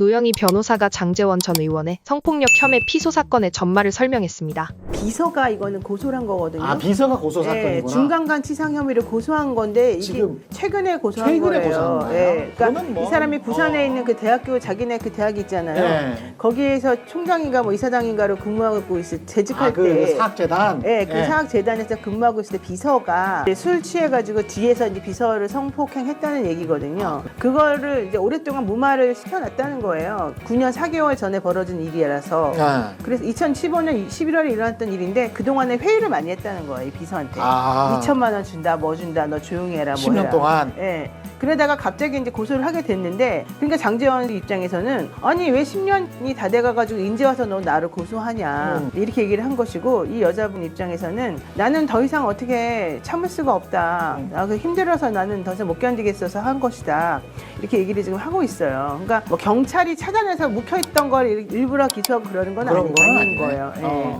노영희 변호사가 장재원 전 의원의 성폭력 혐의 피소 사건의 전말을 설명했습니다. 비서가 이거는 고소를 한 거거든요. 아 비서가 고소 예, 사건이구나. 중간간 치상 혐의를 고소한 건데 이게 지금 최근에 고소한 최근에 거예요. 고소한 거예요? 예, 그러니까 뭐, 이 사람이 부산에 어. 있는 그 대학교 자기네 그 대학 있잖아요. 예. 거기에서 총장인가 뭐 이사장인가로 근무하고 있을 재직할 아, 그때 사학재단. 예, 그 예. 사학재단에서 근무하고 있을 때 비서가 이제 술 취해가지고 뒤에서 이제 비서를 성폭행했다는 얘기거든요. 그거를 이제 오랫동안 무마를 시켜놨다는 거예요. 9년 4개월 전에 벌어진 일이라서. 아. 그래서 2015년 11월에 일어났던 일인데 그동안에 회의를 많이 했다는 거예요, 이 비서한테. 아. 2천만 원 준다, 뭐 준다, 너 조용히 해라, 뭐 10년 해라. 동안. 예. 그러다가 갑자기 이제 고소를 하게 됐는데, 그러니까 장재원 입장에서는 아니 왜 10년이 다 돼가가지고 이제 와서 너 나를 고소하냐 음. 이렇게 얘기를 한 것이고 이 여자분 입장에서는 나는 더 이상 어떻게 참을 수가 없다. 음. 나그 힘들어서 나는 더 이상 못 견디겠어서 한 것이다. 이렇게 얘기를 지금 하고 있어요. 그러니까 뭐 경찰이 찾아내서 묵혀있던 걸 일- 일부러 기소하고 그러는 건 그런 아니, 건 아닌 아니네. 거예요. 예. 어.